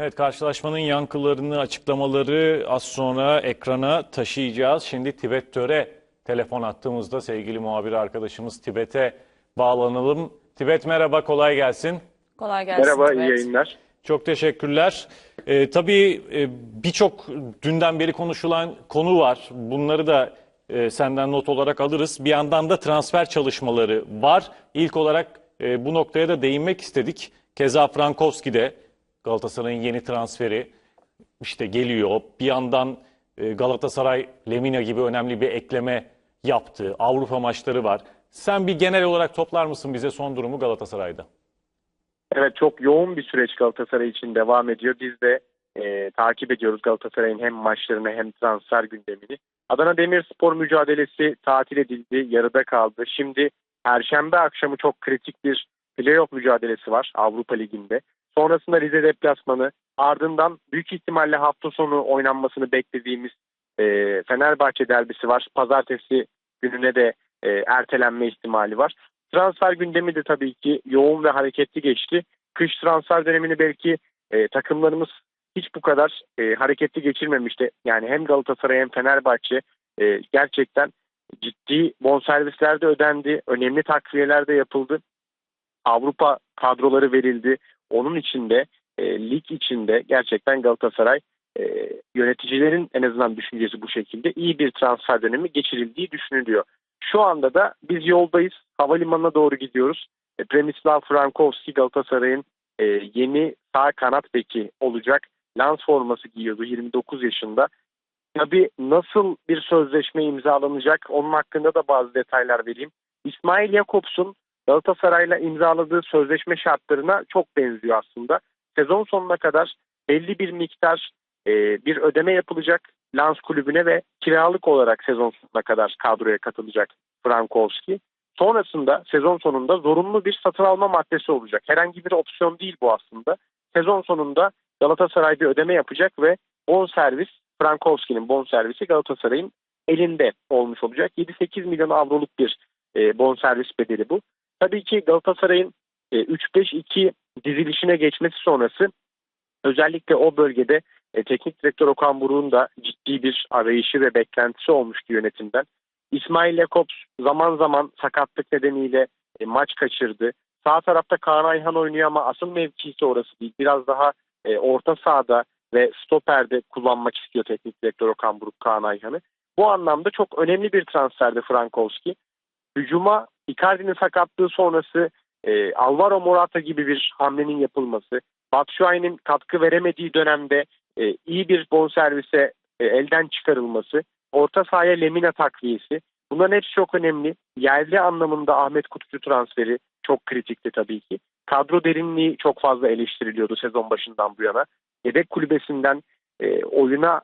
Evet karşılaşmanın yankılarını, açıklamaları az sonra ekrana taşıyacağız. Şimdi Tibet Töre telefon attığımızda sevgili muhabir arkadaşımız Tibet'e bağlanalım. Tibet merhaba, kolay gelsin. Kolay gelsin. Merhaba, Tibet. iyi yayınlar. Çok teşekkürler. Ee, tabii e, birçok dünden beri konuşulan konu var. Bunları da e, senden not olarak alırız. Bir yandan da transfer çalışmaları var. İlk olarak e, bu noktaya da değinmek istedik. Keza Frankowski de Galatasaray'ın yeni transferi işte geliyor. Bir yandan e, Galatasaray Lemina gibi önemli bir ekleme yaptı. Avrupa maçları var. Sen bir genel olarak toplar mısın bize son durumu Galatasaray'da? Evet çok yoğun bir süreç Galatasaray için devam ediyor. Biz de e, takip ediyoruz Galatasaray'ın hem maçlarını hem transfer gündemini. Adana Demirspor mücadelesi tatil edildi, yarıda kaldı. Şimdi Perşembe akşamı çok kritik bir playoff mücadelesi var Avrupa Ligi'nde. Sonrasında Rize deplasmanı, ardından büyük ihtimalle hafta sonu oynanmasını beklediğimiz e, Fenerbahçe derbisi var. Pazartesi gününe de e, ertelenme ihtimali var. Transfer gündemi de tabii ki yoğun ve hareketli geçti. Kış transfer dönemini belki e, takımlarımız hiç bu kadar e, hareketli geçirmemişti. Yani hem Galatasaray hem Fenerbahçe e, gerçekten ciddi bonservisler de ödendi. Önemli takviyeler de yapıldı. Avrupa kadroları verildi. Onun içinde e, lig içinde gerçekten Galatasaray e, yöneticilerin en azından düşüncesi bu şekilde iyi bir transfer dönemi geçirildiği düşünülüyor. Şu anda da biz yoldayız. Havalimanına doğru gidiyoruz. E, Premislav Frankowski Galatasaray'ın e, yeni sağ kanat beki olacak. Lans forması giyiyordu 29 yaşında. Tabii nasıl bir sözleşme imzalanacak onun hakkında da bazı detaylar vereyim. İsmail Jakobs'un Galatasaray'la imzaladığı sözleşme şartlarına çok benziyor aslında. Sezon sonuna kadar belli bir miktar e, bir ödeme yapılacak Lans kulübüne ve kiralık olarak sezon sonuna kadar kadroya katılacak Frankowski. Sonrasında sezon sonunda zorunlu bir satın alma maddesi olacak. Herhangi bir opsiyon değil bu aslında. Sezon sonunda Galatasaray bir ödeme yapacak ve bonservis Frankowski'nin bonservisi Galatasaray'ın elinde olmuş olacak. 7-8 milyon avroluk bir e, bonservis bedeli bu. Tabii ki Galatasaray'ın e, 3-5-2 dizilişine geçmesi sonrası özellikle o bölgede e, teknik direktör Okan Buruk'un da ciddi bir arayışı ve beklentisi olmuştu yönetimden. İsmail Yakops zaman zaman sakatlık nedeniyle e, maç kaçırdı. Sağ tarafta Kaan Ayhan oynuyor ama asıl mevkisi orası değil. Biraz daha e, orta sahada ve stoperde kullanmak istiyor teknik direktör Okan Buruk Kaan Ayhan'ı. Bu anlamda çok önemli bir transferdi Frankowski. Hücuma Icardi'nin sakatlığı sonrası e, Alvaro Morata gibi bir hamlenin yapılması, Batshuayi'nin katkı veremediği dönemde e, iyi bir bonservise e, elden çıkarılması, orta sahaya Lemina takviyesi. Bunların hepsi çok önemli. Yerli anlamında Ahmet Kutucu transferi çok kritikti tabii ki. Kadro derinliği çok fazla eleştiriliyordu sezon başından bu yana. Yedek kulübesinden e, oyuna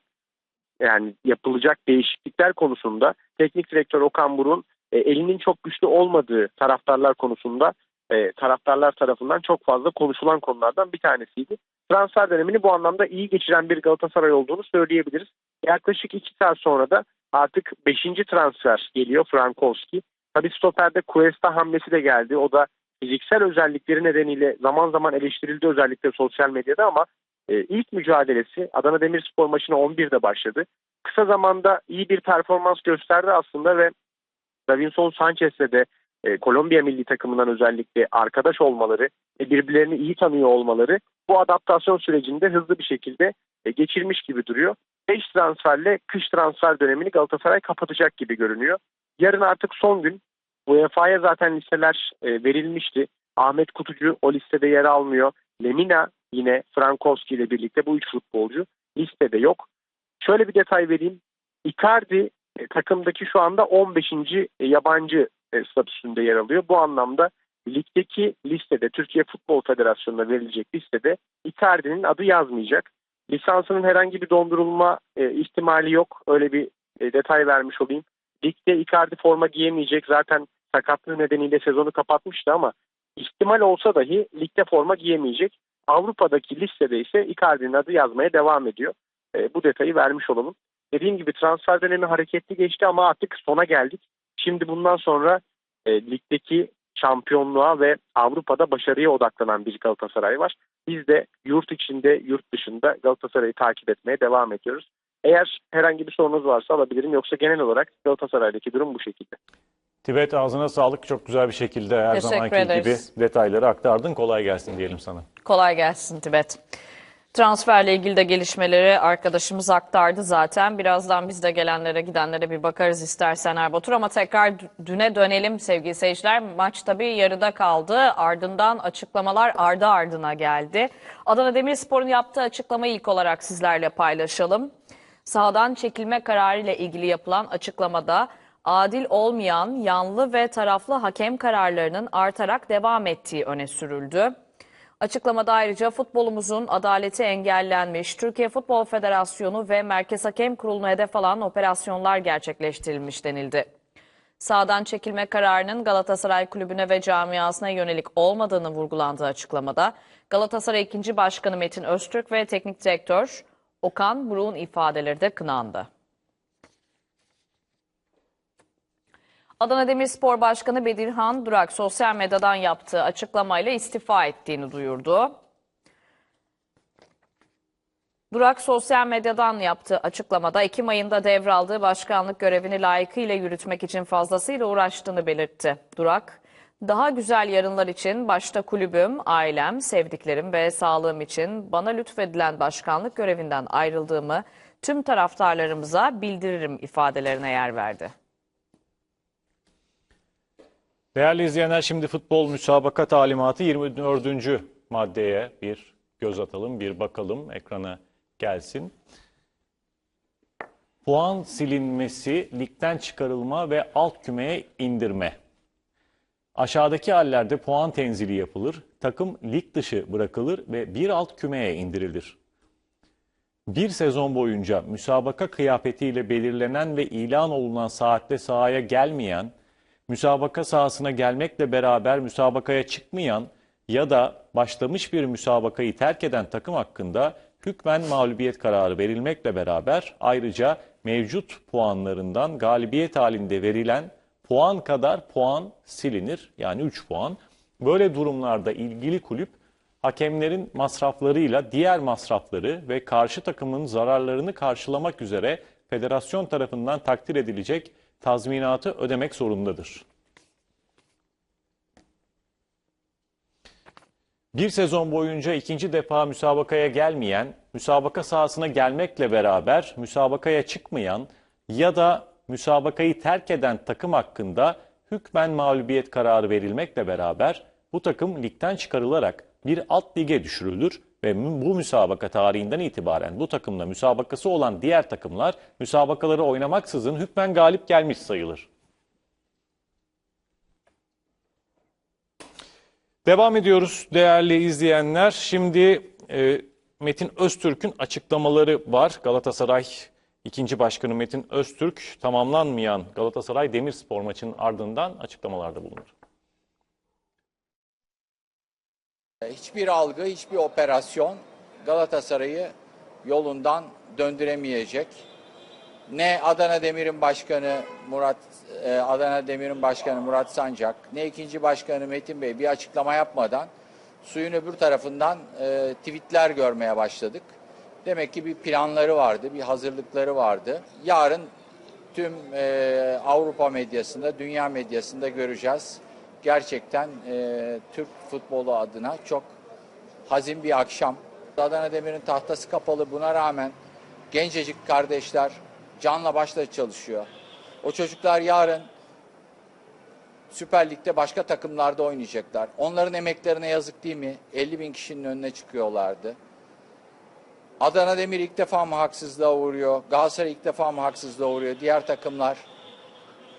yani yapılacak değişiklikler konusunda teknik direktör Okan Buruk'un e, elinin çok güçlü olmadığı taraftarlar konusunda e, taraftarlar tarafından çok fazla konuşulan konulardan bir tanesiydi. Transfer dönemini bu anlamda iyi geçiren bir Galatasaray olduğunu söyleyebiliriz. Yaklaşık iki saat sonra da artık 5. transfer geliyor Frankowski. Tabi stoperde Cuesta hamlesi de geldi. O da fiziksel özellikleri nedeniyle zaman zaman eleştirildi özellikle sosyal medyada ama e, ilk mücadelesi Adana Demirspor maçına 11'de başladı. Kısa zamanda iyi bir performans gösterdi aslında ve Davinson Sanchez'le de e, Kolombiya milli takımından özellikle arkadaş olmaları ve birbirlerini iyi tanıyor olmaları bu adaptasyon sürecinde hızlı bir şekilde e, geçirmiş gibi duruyor. 5 transferle kış transfer dönemini Galatasaray kapatacak gibi görünüyor. Yarın artık son gün. UEFA'ya zaten listeler e, verilmişti. Ahmet Kutucu o listede yer almıyor. Lemina yine Frankowski ile birlikte bu üç futbolcu listede yok. Şöyle bir detay vereyim. Icardi e, takımdaki şu anda 15. E, yabancı e, statüsünde yer alıyor. Bu anlamda ligdeki listede Türkiye Futbol Federasyonu'na verilecek listede Icardi'nin adı yazmayacak. Lisansının herhangi bir dondurulma e, ihtimali yok. Öyle bir e, detay vermiş olayım. Ligde Icardi forma giyemeyecek. Zaten sakatlığı nedeniyle sezonu kapatmıştı ama ihtimal olsa dahi ligde forma giyemeyecek. Avrupa'daki listede ise Icardi'nin adı yazmaya devam ediyor. E, bu detayı vermiş olalım. Dediğim gibi transfer dönemi hareketli geçti ama artık sona geldik. Şimdi bundan sonra e, ligdeki şampiyonluğa ve Avrupa'da başarıya odaklanan bir Galatasaray var. Biz de yurt içinde, yurt dışında Galatasaray'ı takip etmeye devam ediyoruz. Eğer herhangi bir sorunuz varsa alabilirim. Yoksa genel olarak Galatasaray'daki durum bu şekilde. Tibet ağzına sağlık. Çok güzel bir şekilde her Teşekkür zamanki ederiz. gibi detayları aktardın. Kolay gelsin diyelim sana. Kolay gelsin Tibet. Transferle ilgili de gelişmeleri arkadaşımız aktardı zaten. Birazdan biz de gelenlere gidenlere bir bakarız istersen Erbatur ama tekrar dü- düne dönelim sevgili seyirciler. Maç tabii yarıda kaldı. Ardından açıklamalar ardı ardına geldi. Adana Demirspor'un yaptığı açıklamayı ilk olarak sizlerle paylaşalım. Sahadan çekilme kararı ile ilgili yapılan açıklamada adil olmayan yanlı ve taraflı hakem kararlarının artarak devam ettiği öne sürüldü. Açıklamada ayrıca futbolumuzun adaleti engellenmiş, Türkiye Futbol Federasyonu ve Merkez Hakem Kurulu'nu hedef alan operasyonlar gerçekleştirilmiş denildi. Sağdan çekilme kararının Galatasaray Kulübü'ne ve camiasına yönelik olmadığını vurgulandığı açıklamada Galatasaray 2. Başkanı Metin Öztürk ve Teknik Direktör Okan Buruk'un ifadeleri de kınandı. Adana Demirspor Başkanı Bedirhan Durak sosyal medyadan yaptığı açıklamayla istifa ettiğini duyurdu. Durak sosyal medyadan yaptığı açıklamada Ekim ayında devraldığı başkanlık görevini layıkıyla yürütmek için fazlasıyla uğraştığını belirtti. Durak, daha güzel yarınlar için başta kulübüm, ailem, sevdiklerim ve sağlığım için bana lütfedilen başkanlık görevinden ayrıldığımı tüm taraftarlarımıza bildiririm ifadelerine yer verdi. Değerli izleyenler şimdi futbol müsabaka talimatı 24. maddeye bir göz atalım, bir bakalım ekrana gelsin. Puan silinmesi, ligden çıkarılma ve alt kümeye indirme. Aşağıdaki hallerde puan tenzili yapılır, takım lig dışı bırakılır ve bir alt kümeye indirilir. Bir sezon boyunca müsabaka kıyafetiyle belirlenen ve ilan olunan saatte sahaya gelmeyen, müsabaka sahasına gelmekle beraber müsabakaya çıkmayan ya da başlamış bir müsabakayı terk eden takım hakkında hükmen mağlubiyet kararı verilmekle beraber ayrıca mevcut puanlarından galibiyet halinde verilen puan kadar puan silinir. Yani 3 puan. Böyle durumlarda ilgili kulüp hakemlerin masraflarıyla diğer masrafları ve karşı takımın zararlarını karşılamak üzere federasyon tarafından takdir edilecek tazminatı ödemek zorundadır. Bir sezon boyunca ikinci defa müsabakaya gelmeyen, müsabaka sahasına gelmekle beraber müsabakaya çıkmayan ya da müsabakayı terk eden takım hakkında hükmen mağlubiyet kararı verilmekle beraber bu takım ligden çıkarılarak bir alt lige düşürülür ve bu müsabaka tarihinden itibaren bu takımla müsabakası olan diğer takımlar müsabakaları oynamaksızın hükmen galip gelmiş sayılır. Devam ediyoruz değerli izleyenler. Şimdi e, Metin Öztürk'ün açıklamaları var. Galatasaray ikinci başkanı Metin Öztürk tamamlanmayan Galatasaray Demirspor maçının ardından açıklamalarda bulundu. Hiçbir algı, hiçbir operasyon Galatasaray'ı yolundan döndüremeyecek. Ne Adana Demir'in başkanı Murat e, Adana Demir'in başkanı Murat Sancak, ne ikinci başkanı Metin Bey bir açıklama yapmadan suyun öbür tarafından e, tweetler görmeye başladık. Demek ki bir planları vardı, bir hazırlıkları vardı. Yarın tüm e, Avrupa medyasında, dünya medyasında göreceğiz. Gerçekten e, Türk futbolu adına çok hazin bir akşam. Adana Demir'in tahtası kapalı buna rağmen gencecik kardeşler canla başla çalışıyor. O çocuklar yarın Süper Lig'de başka takımlarda oynayacaklar. Onların emeklerine yazık değil mi? 50 bin kişinin önüne çıkıyorlardı. Adana Demir ilk defa mı haksızlığa uğruyor? Galatasaray ilk defa mı haksızlığa uğruyor? Diğer takımlar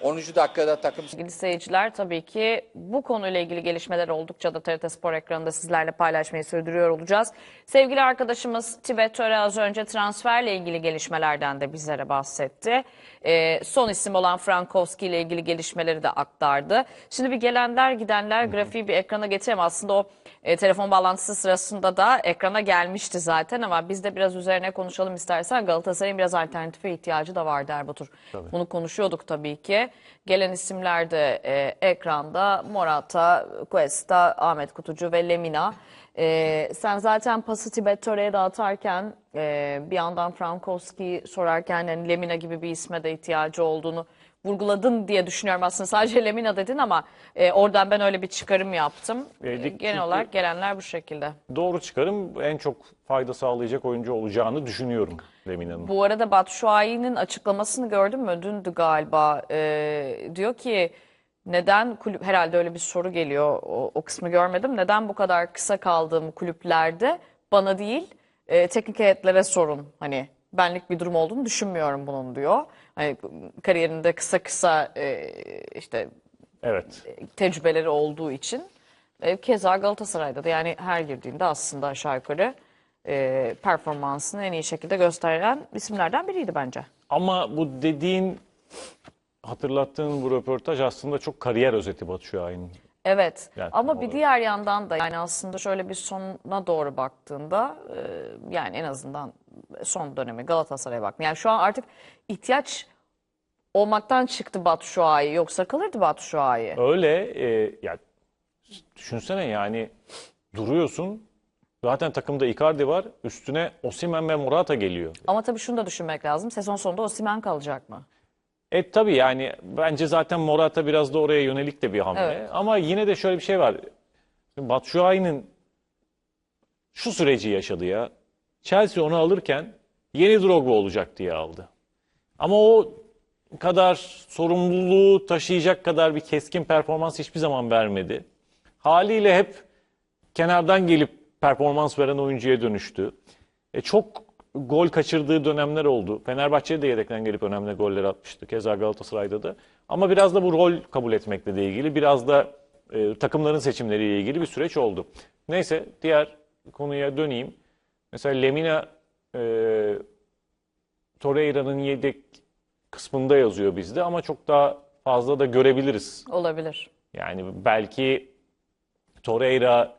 10. dakikada takım Sevgili seyirciler tabii ki bu konuyla ilgili gelişmeler oldukça da TRT Spor ekranında sizlerle paylaşmayı sürdürüyor olacağız. Sevgili arkadaşımız Tibet Töre az önce transferle ilgili gelişmelerden de bizlere bahsetti. Ee, son isim olan Frankowski ile ilgili gelişmeleri de aktardı. Şimdi bir gelenler gidenler grafiği bir ekrana getireyim. Aslında o e, telefon bağlantısı sırasında da ekrana gelmişti zaten ama biz de biraz üzerine konuşalım istersen. Galatasaray'ın biraz alternatife ihtiyacı da vardı Erbatur. Bunu konuşuyorduk tabii ki. Gelen isimler de e, ekranda. Morata, Cuesta, Ahmet Kutucu ve Lemina. E, sen zaten pası Tibet Töre'ye dağıtarken e, bir yandan Frankowski sorarken yani Lemina gibi bir isme de ihtiyacı olduğunu vurguladın diye düşünüyorum aslında. Sadece Lemina dedin ama e, oradan ben öyle bir çıkarım yaptım. E, E, Genel olarak gelenler bu şekilde. Doğru çıkarım. En çok fayda sağlayacak oyuncu olacağını düşünüyorum Lemina'nın. Bu arada Batshuayi'nin açıklamasını gördün mü? Dündü galiba. Ee, diyor ki neden kulüp herhalde öyle bir soru geliyor. O, o kısmı görmedim. Neden bu kadar kısa kaldığım kulüplerde bana değil e, teknik heyetlere sorun. Hani benlik bir durum olduğunu düşünmüyorum bunun diyor. Hani kariyerinde kısa kısa e, işte Evet. tecrübeleri olduğu için. E, keza Galatasaray'da da yani her girdiğinde aslında aşağı yukarı e, performansını en iyi şekilde gösteren isimlerden biriydi bence. Ama bu dediğin hatırlattığın bu röportaj aslında çok kariyer özeti Batu Şahin'in. Evet Yani ama bir olarak. diğer yandan da yani aslında şöyle bir sonuna doğru baktığında e, yani en azından son dönemi Galatasaray'a bak. Yani şu an artık ihtiyaç olmaktan çıktı Batu Şua'yı yoksa kalırdı Batu Şua'yı. Öyle e, ya düşünsene yani duruyorsun zaten takımda Icardi var üstüne Osimhen ve Morata geliyor. Ama tabii şunu da düşünmek lazım. Sezon sonunda Osimhen kalacak mı? E tabii yani bence zaten Morata biraz da oraya yönelik de bir hamle. Evet. Ama yine de şöyle bir şey var. Batshuayi'nin şu süreci yaşadı ya. Chelsea onu alırken yeni Drogba olacak diye aldı. Ama o kadar sorumluluğu taşıyacak kadar bir keskin performans hiçbir zaman vermedi. Haliyle hep kenardan gelip performans veren oyuncuya dönüştü. E, çok gol kaçırdığı dönemler oldu. Fenerbahçe'de de yedekten gelip önemli goller atmıştı. Keza Galatasaray'da da. Ama biraz da bu rol kabul etmekle de ilgili, biraz da e, takımların seçimleriyle ilgili bir süreç oldu. Neyse diğer konuya döneyim. Mesela Lemina e, Torreira'nın yedek kısmında yazıyor bizde ama çok daha fazla da görebiliriz. Olabilir. Yani belki Torreira,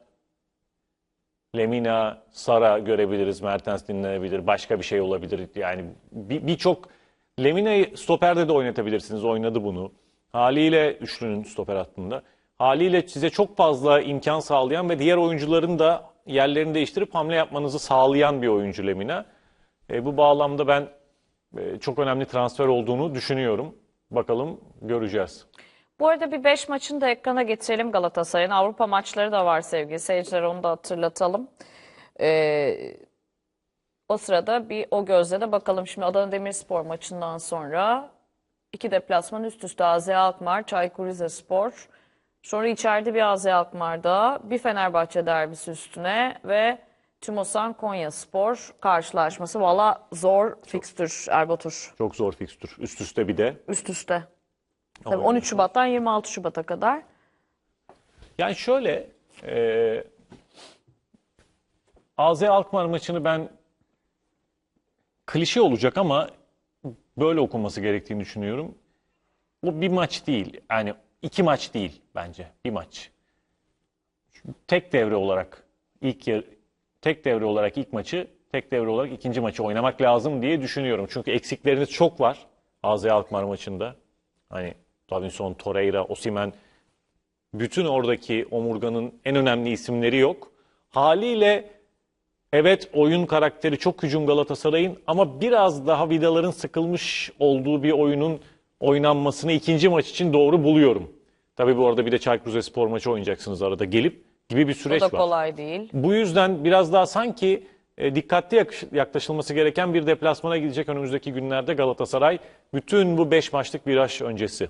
Lemina, Sara görebiliriz. Mertens dinlenebilir. Başka bir şey olabilir. Yani bir- birçok Lemina'yı stoperde de oynatabilirsiniz. Oynadı bunu. Haliyle üçlünün stoper hattında. Haliyle size çok fazla imkan sağlayan ve diğer oyuncuların da yerlerini değiştirip hamle yapmanızı sağlayan bir oyuncu Lemina. E, bu bağlamda ben e, çok önemli transfer olduğunu düşünüyorum. Bakalım göreceğiz. Bu arada bir 5 maçını da ekrana getirelim Galatasaray'ın. Avrupa maçları da var sevgili seyirciler onu da hatırlatalım. Ee, o sırada bir o gözle de bakalım. Şimdi Adana Demirspor maçından sonra iki deplasman üst üste AZ Alkmaar, Çaykur Rizespor. Sonra içeride bir AZ Alkmaar'da bir Fenerbahçe derbisi üstüne ve Tümosan Konyaspor karşılaşması. Valla zor fikstür Erbatur. Çok zor fikstür. Üst üste bir de. Üst üste. Tabii Ama 13 Şubat'tan 26 Şubat'a kadar. Yani şöyle e, AZ Alkmaar maçını ben klişe olacak ama böyle okunması gerektiğini düşünüyorum. Bu bir maç değil. Yani iki maç değil bence. Bir maç. Tek devre olarak ilk yer, tek devre olarak ilk maçı, tek devre olarak ikinci maçı oynamak lazım diye düşünüyorum. Çünkü eksikleriniz çok var AZ Alkmaar maçında. Hani Davinson, Torreira, Osimhen bütün oradaki omurganın en önemli isimleri yok. Haliyle evet oyun karakteri çok hücum Galatasaray'ın ama biraz daha vidaların sıkılmış olduğu bir oyunun oynanmasını ikinci maç için doğru buluyorum. Tabii bu arada bir de Çaykur Rizespor maçı oynayacaksınız arada gelip gibi bir O süreç da var. kolay değil. Bu yüzden biraz daha sanki e, dikkatli yaklaşılması gereken bir deplasmana gidecek önümüzdeki günlerde Galatasaray. Bütün bu 5 maçlık viraj öncesi.